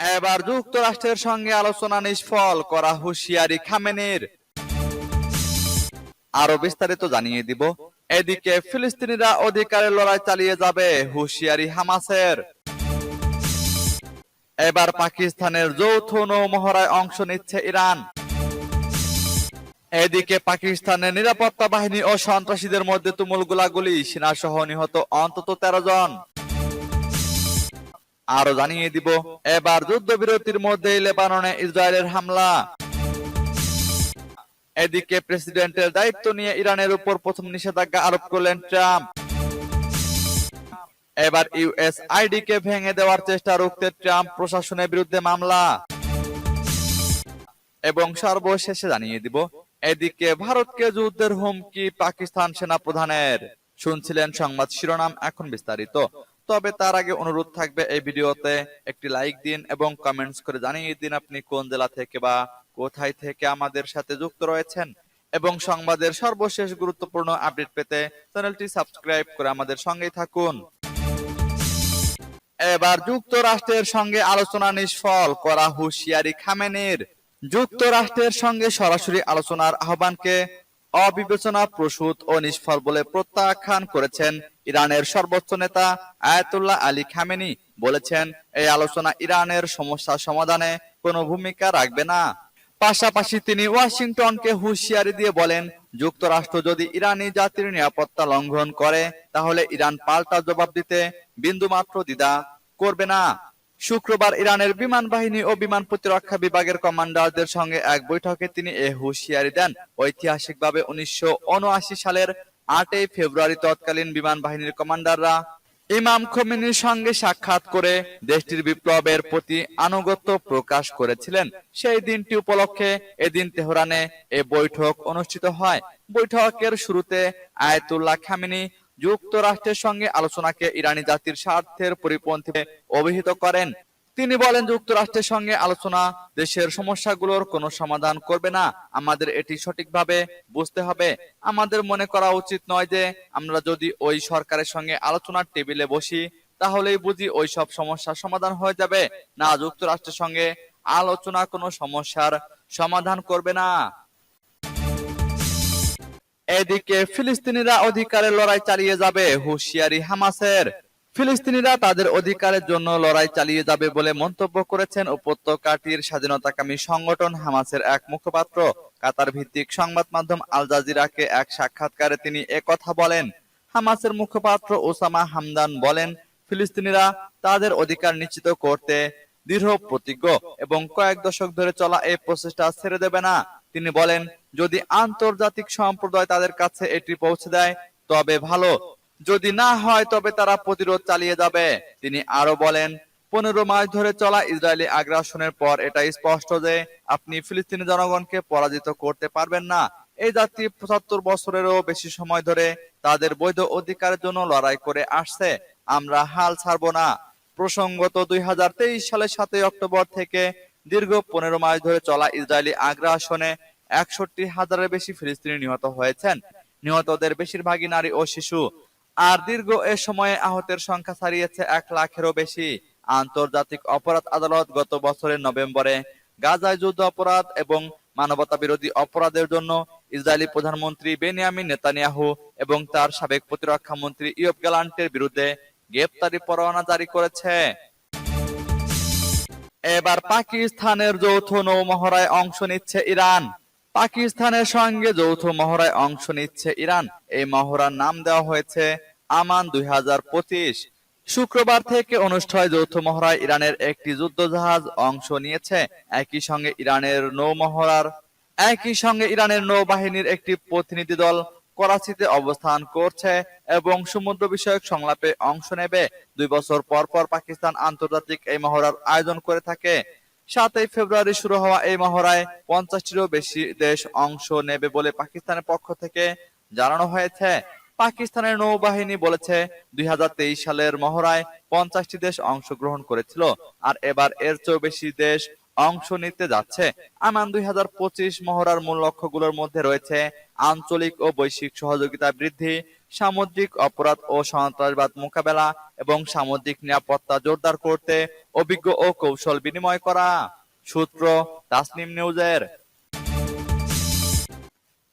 এবার যুক্তরাষ্ট্রের সঙ্গে আলোচনা নিষ্ফল, করা হুঁশিয়ারি খামেনির। আরও বিস্তারিত জানিয়ে দিব। এদিকে ফিলিস্তিনিরা অধিকারের লড়াই চালিয়ে যাবে, হুঁশিয়ারি হামাসের। এবার পাকিস্তানের যৌথ নৌমহড়ায় অংশ নিচ্ছে ইরান। এদিকে পাকিস্তানের নিরাপত্তা বাহিনী ও সন্ত্রাসীদের মধ্যে তুমুল গোলাগুলি সেনা সহ নিহত অন্তত তেরো জন। আরও জানিয়ে দিব, এবার যুদ্ধবিরতির মধ্যে লেবাননে ইসরায়েলের হামলা। এদিকে প্রেসিডেন্টের দায়িত্ব নিয়ে ইরানের উপর প্রথম নিষেধাজ্ঞা আরোপ করলেন ট্রাম্প। এবার ইউএস আইডি কে ভেঙে দেওয়ার চেষ্টা রুখতে ট্রাম্প প্রশাসনের বিরুদ্ধে মামলা। এবং সর্বশেষে জানিয়ে দিব, এদিকে ভারতকে যুদ্ধের হুমকি পাকিস্তান সেনা প্রধানের শুনছিলেন সংবাদ শিরোনাম, এখন বিস্তারিত। তবে তার আগে অনুরোধ থাকবে এই ভিডিওতে একটি লাইক দিন এবং কমেন্টস করে জানিয়ে দিন আপনি কোন জেলা থেকে বা কোথায় থেকে আমাদের সাথে যুক্ত রয়েছেন। এবং সংবাদের সর্বশেষ গুরুত্বপূর্ণ আপডেট পেতে চ্যানেলটি সাবস্ক্রাইব করে আমাদের সঙ্গেই থাকুন। এবার যুক্তরাষ্ট্রের সঙ্গে আলোচনা নিষ্ফল, করা হুঁশিয়ারি খামেনের। যুক্তরাষ্ট্রের সঙ্গে সরাসরি আলোচনার আহ্বানকে অবিবেচনা, প্রসূত ও নিষ্ফল বলে প্রত্যাখ্যান করেছেন ইরানের সর্বোচ্চ নেতা আয়াতুল্লাহ আলী খামেনি বলেছেন, এই আলোচনা ইরানের সমস্যা সমাধানে কোনো ভূমিকা রাখবে না। পাশাপাশি তিনি ওয়াশিংটনকে হুঁশিয়ারি দিয়ে বলেন, যুক্তরাষ্ট্র যদি ইরানি জাতির নিরাপত্তা লঙ্ঘন করে, তাহলে ইরান পাল্টা জবাব দিতে বিন্দুমাত্র দ্বিধা করবে না। শুক্রবার ইরানের বিমান বাহিনী ও বিমান প্রতিরক্ষা বিভাগের কমান্ডারদের সঙ্গে এক বৈঠকে তিনি এ হুঁশিয়ারি দেন। ঐতিহাসিকভাবে উনিশশো উনআশি সালের আটই ফেব্রুয়ারি তৎকালীন বিমান বাহিনীর কমান্ডাররা ইমাম খোমেনির সঙ্গে সাক্ষাৎ করে দেশটির বিপ্লবের প্রতি আনুগত্য প্রকাশ করেছিলেন। সেই দিনটি উপলক্ষে এদিন তেহরানে এ বৈঠক অনুষ্ঠিত হয়। বৈঠকের শুরুতে আয়তুল্লাহ খামিনি যুক্তরাষ্ট্রের সঙ্গে আলোচনাকে ইরানি জাতির স্বার্থের পরিপন্থী অভিহিত করেন। তিনি বলেন যুক্তরাষ্ট্রের সঙ্গে আলোচনা দেশের সমস্যাগুলোর কোনো সমাধান করবে না। আমাদের এটি সঠিকভাবে বুঝতে হবে। আমাদের মনে করা উচিত নয় যে আমরা যদি ওই সরকারের সঙ্গে আলোচনার টেবিলে বসি, তাহলেই বুঝি ওই সব সমস্যার সমাধান হয়ে যাবে। না, যুক্তরাষ্ট্রের সঙ্গে আলোচনা কোনো সমস্যার সমাধান করবে না। এদিকে ফিলিস্তিনিরা অধিকারের লড়াই চালিয়ে যাবে, হুঁশিয়ারি হামাসের। ফিলিস্তিনিরা তাদের অধিকারের জন্য লড়াই চালিয়ে যাবে বলে মন্তব্য করেছেন উপত্যকাটির স্বাধীনতাকামী সংগঠন হামাসের এক মুখপাত্র। কাতার ভিত্তিক সংবাদ মাধ্যম আল জাজিরাকে এক সাক্ষাৎকারে তিনি কথা বলেন। হামাসের মুখপাত্র ওসামা হামদান বলেন, ফিলিস্তিনিরা তাদের অধিকার নিশ্চিত করতে দৃঢ় প্রতিজ্ঞ এবং কয়েক দশক ধরে চলা এই প্রচেষ্টা ছেড়ে দেবে না। তিনি বলেন, যদি আন্তর্জাতিক সম্প্রদায় তাদের কাছে এটি পৌঁছে দেয়, তবে ভালো। যদি না হয়, তবে তারা প্রতিরোধ চালিয়ে যাবে। তিনি আরও বলেন, পনেরো মাস ধরে চলা ইসরায়েলি আগ্রাসনের পর এটা স্পষ্ট যে আপনি ফিলিস্তিনি জনগণকে পরাজিত করতে পারবেন না। এই জাতি পঁচাত্তর বছরেরও বেশি সময় ধরে তাদের বৈধ অধিকারের জন্য লড়াই করে আসছে। আমরা হাল ছাড়বো না। প্রসঙ্গত দুই হাজার তেইশ সালের সাতই অক্টোবর থেকে দীর্ঘ পনেরো মাস ধরে চলা ইসরায়েলি আগ্রাসনে একষট্টি হাজারের বেশি ফিলিস্তিনি নিহত হয়েছেন। নিহতদের বেশিরভাগই নারী ও শিশু। আর দীর্ঘ এ সময়ে আহতের সংখ্যা ছাড়িয়েছে এক লাখেরও বেশি। আন্তর্জাতিক অপরাধ আদালত গত বছরের নভেম্বরে গাজায় যুদ্ধ অপরাধ এবং মানবতা বিরোধী অপরাধের জন্য ইসরায়েলি প্রধানমন্ত্রী বেনিয়ামিন নেতানিয়াহু এবং তার সাবেক প্রতিরক্ষা মন্ত্রী ইয়ব গ্যালান্টের বিরুদ্ধে গ্রেপ্তারি পরোয়ানা জারি করেছে। এবার পাকিস্তানের যৌথ নৌমহড়ায় অংশ নিচ্ছে ইরান। পাকিস্তানের সঙ্গে যৌথ মহড়ায় অংশ নিচ্ছে ইরান। এই মহড়ার নাম দেওয়া হয়েছে আমান দুই শুক্রবার থেকে অনুষ্ঠিত যৌথ মহড়ায় ইরানের একটি যুদ্ধজাহাজ অংশ নিয়েছে। একই সঙ্গে ইরানের নৌমহড়ার, একই সঙ্গে ইরানের নৌবাহিনীর একটি প্রতিনিধি দল করাচিতে অবস্থান করছে এবং সমুদ্র বিষয়ক সংলাপে অংশ নেবে। দুই বছর পর পর পাকিস্তান আন্তর্জাতিক এই মহড়ার আয়োজন করে থাকে। সাতই ফেব্রুয়ারি শুরু হওয়া এই মহড়ায় পঞ্চাশটিরও বেশি দেশ অংশ নেবে বলে পাকিস্তানের পক্ষ থেকে জানানো হয়েছে। পাকিস্তানের নৌবাহিনী বলেছে, দুই সালের মহড়ায় পঞ্চাশটি দেশ অংশগ্রহণ করেছিল আর এবার এর চেয়েও বেশি দেশ অংশ নিতে যাচ্ছে। আমান দুই হাজার পঁচিশ মহড়ার মূল লক্ষ্যগুলোর মধ্যে রয়েছে আঞ্চলিক ও বৈশ্বিক সহযোগিতা বৃদ্ধি, সামুদ্রিক অপরাধ ও সন্ত্রাসবাদ মোকাবেলা এবং সামুদ্রিক নিরাপত্তা জোরদার করতে অভিজ্ঞ ও কৌশল বিনিময় করা। সূত্র তাসনিম নিউজের।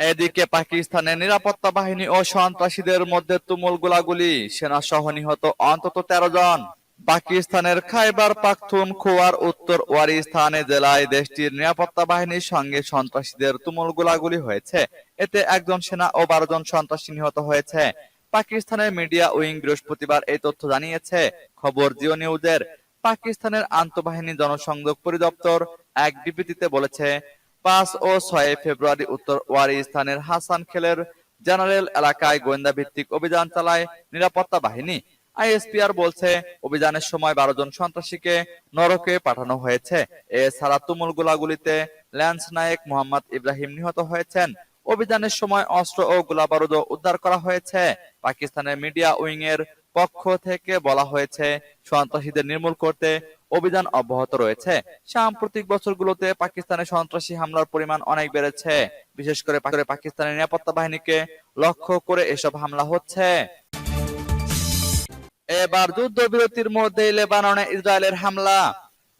এদিকে পাকিস্তানের নিরাপত্তা বাহিনী ও সন্ত্রাসীদের মধ্যে তুমুল গোলাগুলি। সেনা সহ নিহত অন্তত তেরো জন। পাকিস্তানের খাইবার পাখতুন খোয়ার উত্তর ওয়ারিস্তানে জেলায় দেশটির নিরাপত্তা বাহিনীর সঙ্গে সন্ত্রাসীদের তুমুল গোলাগুলি হয়েছে। এতে একজন সেনা ও বারো জন সন্ত্রাসী নিহত হয়েছে। পাকিস্তানের মিডিয়া উইং বৃহস্পতিবার এই তথ্য জানিয়েছে। খবর জিও নিউজের পাকিস্তানের আন্তঃবাহিনী জনসংযোগ পরিদপ্তর এক বিবৃতিতে বলেছে, পাঁচ ও ছয় ফেব্রুয়ারি উত্তর ওয়ারিস্তানের হাসান খেলের জেনারেল এলাকায় গোয়েন্দা ভিত্তিক অভিযান চালায় নিরাপত্তা বাহিনী। আইএসপিআর বলছে, অভিযানের সময় বারো জন সন্ত্রাসীকে নরকে পাঠানো হয়েছে। এছাড়া তুমুল গোলাগুলিতে ল্যান্স নায়েক মোহাম্মদ ইব্রাহিম নিহত হয়েছেন। অভিযানের সময় অস্ত্র ও গোলাবারুদ উদ্ধার করা হয়েছে। পাকিস্তানের মিডিয়া উইং এর পক্ষ থেকে বলা হয়েছে, সন্ত্রাসীদের নির্মূল করতে অভিযান অব্যাহত রয়েছে। সাম্প্রতিক বছরগুলোতে পাকিস্তানের সন্ত্রাসী হামলার পরিমাণ অনেক বেড়েছে। বিশেষ করে পাকিস্তানের নিরাপত্তা বাহিনীকে লক্ষ্য করে এসব হামলা হচ্ছে। এবার যুদ্ধবিরতির মধ্যেই লেবাননে ইসরায়েলের হামলা।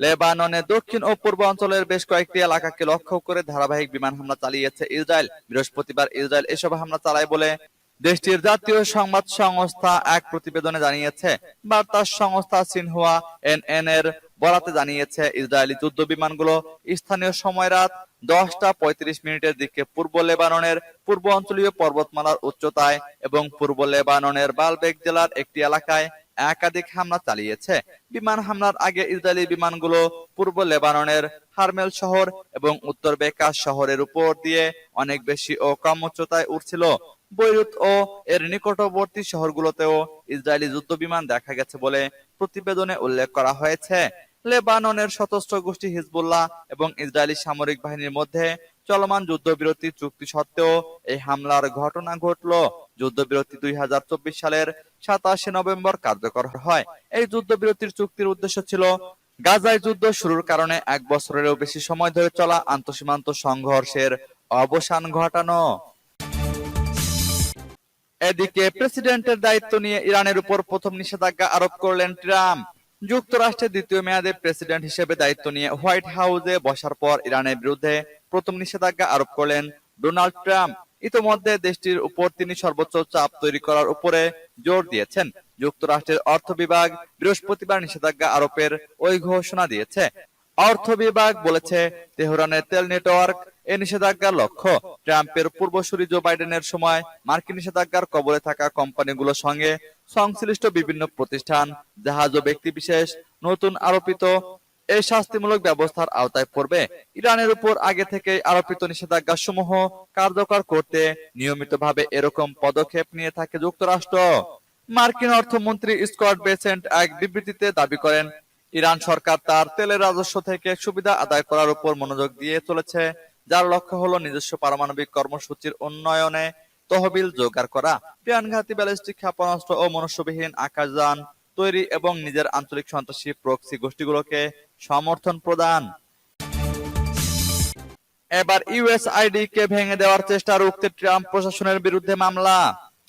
লেবাননে দক্ষিণ ও পূর্ব অঞ্চলের বেশ কয়েকটি এলাকাকে লক্ষ্য করে ধারাবাহিক বিমান হামলা চালিয়েছে ইসরায়েল। বৃহস্পতিবার ইসরায়েল এসব হামলা চালায় বলে দেশটির জাতীয় সংবাদ সংস্থা এক প্রতিবেদনে জানিয়েছে। বার্তা সংস্থা সিনহুয়া এনএন এর বরাতে জানিয়েছে, ইসরায়েলি যুদ্ধ বিমানগুলো স্থানীয় সময় রাত দশটা পঁয়ত্রিশ মিনিটের দিকে পূর্ব লেবাননের পূর্ব অঞ্চলীয় পর্বতমালার উচ্চতায় এবং পূর্ব লেবাননের বালবেক জেলার একটি এলাকায় একাধিক হামলা চালিয়েছে। বিমান হামলার আগে ইসরায়েলি বিমানগুলো পূর্ব লেবাননের হারমেল শহর এবং উত্তর বেকাস শহরের উপর দিয়ে অনেক বেশি ও কম উচ্চতায় উঠছিল বৈরুত ও এর নিকটবর্তী শহরগুলোতেও ইসরায়েলি যুদ্ধ বিমান দেখা গেছে বলে প্রতিবেদনে উল্লেখ করা হয়েছে। লেবাননের সশস্ত্র গোষ্ঠী হিজবুল্লাহ এবং ইসরায়েলি সামরিক বাহিনীর মধ্যে চলমান যুদ্ধবিরতি চুক্তি সত্ত্বেও এই হামলার ঘটনা ঘটল। যুদ্ধবিরতি দুই সালের সাতাশে নভেম্বর কার্যকর হয়। এই যুদ্ধবিরতির চুক্তির উদ্দেশ্য ছিল গাজায় যুদ্ধ শুরুর কারণে এক বছরেরও বেশি সময় ধরে চলা আন্তঃসীমান্ত সংঘর্ষের অবসান ঘটানো। এদিকে প্রেসিডেন্টের দায়িত্ব নিয়ে ইরানের উপর প্রথম নিষেধাজ্ঞা আরোপ করলেন ট্রাম্প। যুক্তরাষ্ট্রের দ্বিতীয় মেয়াদে প্রেসিডেন্ট হিসেবে দায়িত্ব নিয়ে হোয়াইট হাউসে বসার পর ইরানের বিরুদ্ধে প্রথম নিষেধাজ্ঞা আরোপ করলেন ডোনাল্ড ট্রাম্প। ইতোমধ্যে দেশটির উপর তিনি সর্বোচ্চ চাপ তৈরি করার উপরে জোর দিয়েছেন। যুক্তরাষ্ট্রের অর্থ বিভাগ বৃহস্পতিবার নিষেধাজ্ঞা আরোপের ওই ঘোষণা দিয়েছে। অর্থ বিভাগ বলেছে, তেহরানের তেল নেটওয়ার্ক এই নিষেধাজ্ঞার লক্ষ্য। ট্রাম্পের পূর্বসূরি জো বাইডেনের সময় মার্কিন নিষেধাজ্ঞার কবলে থাকা কোম্পানিগুলোর সঙ্গে সংশ্লিষ্ট বিভিন্ন প্রতিষ্ঠান, জাহাজ ও ব্যক্তিবিশেষ নতুন আরোপিত এই শাস্তিমূলক ব্যবস্থার আওতায় পড়বে। ইরানের উপর আগে থেকে আরোপিত নিষেধাজ্ঞা সমূহ কার্যকর করতে নিয়মিতভাবে এরকম পদক্ষেপ নিয়ে থাকে যুক্তরাষ্ট্র। মার্কিন অর্থমন্ত্রী স্কট বেসেন্ট এক বিবৃতিতে দাবি করেন, ইরান সরকার তার তেলের রাজস্ব থেকে সুবিধা আদায় করার উপর মনোযোগ দিয়ে চলেছে, যার লক্ষ্য হলো নিজস্ব পারমাণবিক কর্মসূচির উন্নয়নে তহবিল জোগাড় করা, প্রাণঘাতী ব্যালিস্টিক ক্ষেপণাস্ত্র ও মনুষ্যবিহীন আকাশযান তৈরি এবং নিজের আঞ্চলিক সন্ত্রাসী প্রক্সি গোষ্ঠীগুলোকে সমর্থন প্রদান। এবার ইউএসআইডি কে ভেঙে দেওয়ার চেষ্টা রুখতে ট্রাম্প প্রশাসনের বিরুদ্ধে মামলা।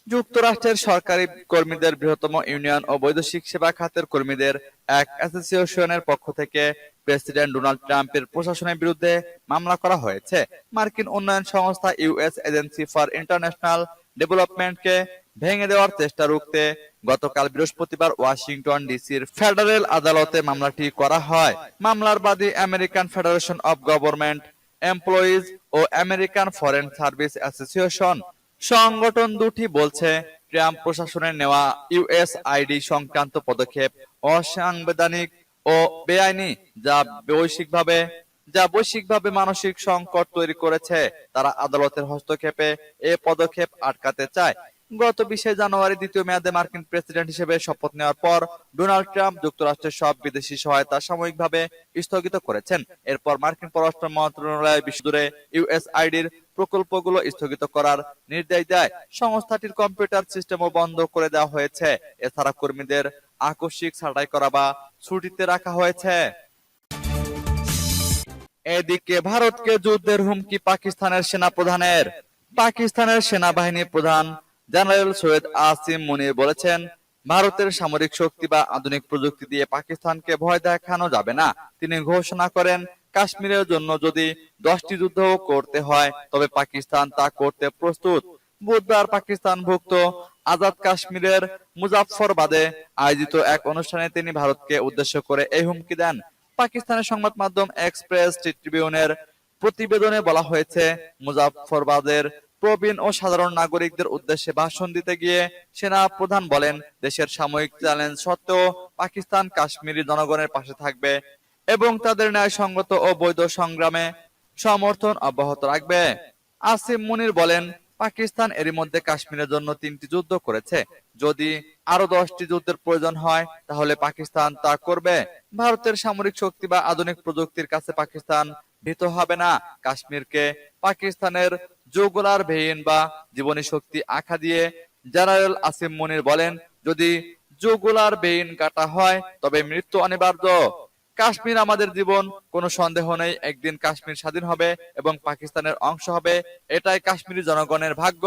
যুক্তরাষ্ট্রের সরকারি কর্মীদের বৃহত্তম ইউনিয়ন ও বৈদেশিক সেবা খাতের কর্মীদের এক অ্যাসোসিয়েশনের পক্ষ থেকে প্রেসিডেন্ট ডোনাল্ড ট্রাম্পের প্রশাসনের বিরুদ্ধে মামলা করা হয়েছে। মার্কিন উন্নয়ন সংস্থা ইউএস এজেন্সি ফর ইন্টারন্যাশনাল ডেভেলপমেন্টকে ভেঙে দেওয়ার চেষ্টা রুখতে গতকাল বৃহস্পতিবার ওয়াশিংটন ডিসির ফেডারেল আদালতে মামলাটি করা হয়। মামলার বাদী American federation of government employees O American foreign service association. সংগঠন দুটি বলছে, ট্রাম্প প্রশাসনের নেওয়া ইউএসআইডি সংক্রান্ত পদক্ষেপ অসাংবিধানিক ও বেআইনি, যা বৈশ্বিকভাবে যা বৈশ্বিকভাবে মানসিক সংকট তৈরি করেছে, তারা আদালতের হস্তক্ষেপে এ পদক্ষেপ আটকাতে চায়। গত বিশে জানুয়ারি দ্বিতীয় মেয়াদে মার্কিন প্রেসিডেন্ট হিসেবে শপথ নেওয়ার পর ডোনাল্ড ট্রাম্প যুক্তরাষ্ট্রের সব বিদেশি সহায়তা সাময়িকভাবে স্থগিত করেছেন। এরপর মার্কিন পররাষ্ট্র মন্ত্রণালয় বিশ্বজুড়ে ইউএসআইডির প্রকল্পগুলো স্থগিত করার নির্দেশ দেয়। সংস্থাটির কম্পিউটার সিস্টেমও বন্ধ করে দেওয়া হয়েছে। এছাড়া কর্মীদের আকস্মিক ছাঁটাই করা বা ছুটিতে রাখা হয়েছে। এদিকে ভারতকে যুদ্ধের হুমকি পাকিস্তানের সেনা প্রধানের পাকিস্তানের সেনাবাহিনী প্রধান জেনারেল সৈয়দ আসিম মুনির বলেছেন, ভারতের সামরিক শক্তি বা আধুনিক প্রযুক্তি দিয়ে পাকিস্তানকে ভয় দেখানো যাবে না। তিনি ঘোষণা করেন, কাশ্মীরের জন্য যদি দশটি যুদ্ধ করতে হয়, তবে পাকিস্তান তা করতে প্রস্তুত। বুধবার পাকিস্তান ভুক্ত আজাদ কাশ্মীরের মুজাফফরবাদে আয়োজিত এক অনুষ্ঠানে তিনি ভারতকে উদ্দেশ্য করে এই হুমকি দেন। পাকিস্তানের সংবাদ মাধ্যম এক্সপ্রেস ট্রিবিউনের প্রতিবেদনে বলা হয়েছে, মুজাফফরবাদের প্রবীণ ও সাধারণ নাগরিকদের উদ্দেশ্যে ভাষণ দিতে গিয়ে সেনা প্রধান বলেন, দেশের সাময়িক চ্যালেঞ্জ সত্ত্বেও পাকিস্তান কাশ্মীরি জনগণের পাশে থাকবে এবং তাদের ন্যায় ন্যায়সঙ্গত ও বৈধ সংগ্রামে সমর্থন অব্যাহত রাখবে। আসিম মুনির বলেন পাকিস্তান এরই মধ্যে কাশ্মীরের জন্য তিনটি যুদ্ধ করেছে। যদি আরও দশটি যুদ্ধের প্রয়োজন হয়, তাহলে পাকিস্তান তা করবে। ভারতের সামরিক শক্তি বা আধুনিক প্রযুক্তির কাছে পাকিস্তান ভীত হবে না। কাশ্মীরকে পাকিস্তানের জোগুলার ভেইন বা জীবনী শক্তি আখা দিয়ে জেনারেল আসিম মনির বলেন, যদি জোগুলার বেইন কাটা হয়, তবে মৃত্যু অনিবার্য। কাশ্মীর আমাদের জীবন, কোনো সন্দেহ নেই, একদিন কাশ্মীর স্বাধীন হবে এবং পাকিস্তানের অংশ হবে। এটাই কাশ্মীরি জনগণের ভাগ্য।